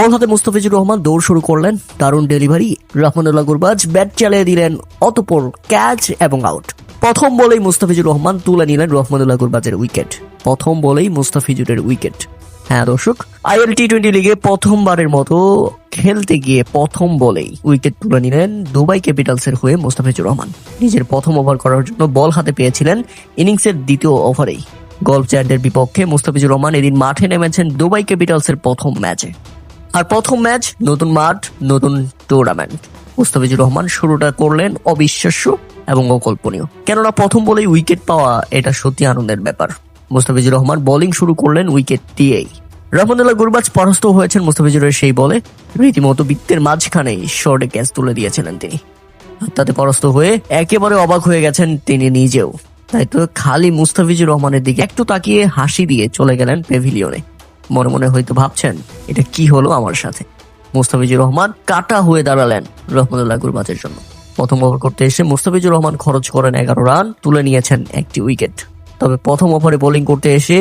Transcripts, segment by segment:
বল হাতে মুস্তাফিজুর রহমান দৌড় শুরু করলেন। দারুণ ডেলিভারি, রহমানুল্লাহ গুরবাজ, ব্যাট চালিয়ে দিলেন অতপর ক্যাচ এবং আউট। প্রথম বলেই মুস্তাফিজুর রহমান তুলে নিলেন রহমানুল্লাহ গুরবাজের উইকেট। প্রথম বলেই মুস্তাফিজুরের উইকেট। হ্যাঁ দর্শক, আইএল টি টোয়েন্টি লিগে প্রথমবারের মতো খেলতে গিয়ে প্রথম বলেই উইকেট তুলে নিলেন দুবাই ক্যাপিটালসের হয়ে মুস্তাফিজুর রহমান। নিজের প্রথম ওভার করার জন্য বল হাতে পেয়েছিলেন ইনিংসের দ্বিতীয় ওভারেই। গল্ফ জায়ান্টের বিপক্ষে মুস্তাফিজুর রহমান এদিন মাঠে নেমেছেন দুবাই ক্যাপিটালসের প্রথম ম্যাচে। আর প্রথম ম্যাচ, নতুন মাঠ, নতুন টুর্নামেন্ট মুস্তাফিজুর রহমান শুরুটা করলেন অবিশ্বাস্য এবং অকল্পনীয়। কেননা প্রথম বলেই উইকেট পাওয়া এটা সত্যি আনন্দের ব্যাপার। মুস্তাফিজুর রহমান বোলিং শুরু করলেন উইকেট দিয়েই। রহমানুল্লাহ গুরবাজ পরাস্ত হয়েছেন মুস্তাফিজুরের সেই বলে। রীতিমতো বৃত্তের মাঝখানেই শর্টে ক্যাচ তুলে দিয়েছিলেন তিনি। তাতে পরাস্ত হয়ে একেবারে অবাক হয়ে গেছেন তিনি নিজেও। তাই তো খালি মুস্তাফিজুর রহমানের দিকে একটু তাকিয়ে হাসি দিয়ে চলে গেলেন পেভিলিয়নে মনে মনে হয়তো ভাবছেন, এটা কি হলো আমার সাথে? মুস্তাফিজুর রহমান কাটা হয়ে দাঁড়ালেন রহমতুল্লাহ গুরবাজের জন্য। প্রথম ওভার করতে এসে মুস্তাফিজুর রহমান খরচ করেন এগারো রান, তুলে নিয়েছেন একটি উইকেট। তবে প্রথম ওভারে বোলিং করতে এসে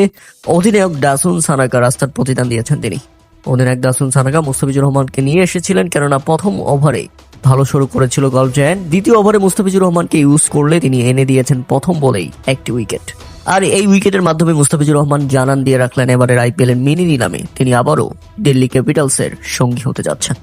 অধিনায়ক ডাসুন সানাকা রাস্তার প্রতিদান দিয়েছেন তিনি। অধিনায়ক দাসুন সানাকা মুস্তাফিজুর রহমানকে নিয়ে এসেছিলেন কেননা প্রথম ওভারে ভালো শুরু করেছিল জায়ান্ট দ্বিতীয় ওভারে মুস্তাফিজুর রহমানকে ইউজ করলে তিনি এনে দিয়েছেন প্রথম বলেই একটি উইকেট। আর এই উইকেটের মাধ্যমে মুস্তাফিজুর রহমান জানান দিয়ে রাখলেন এবারের আইপিএল এর মিনি নিলামে তিনি আবারও দিল্লি ক্যাপিটালসের সঙ্গী হতে যাচ্ছেন।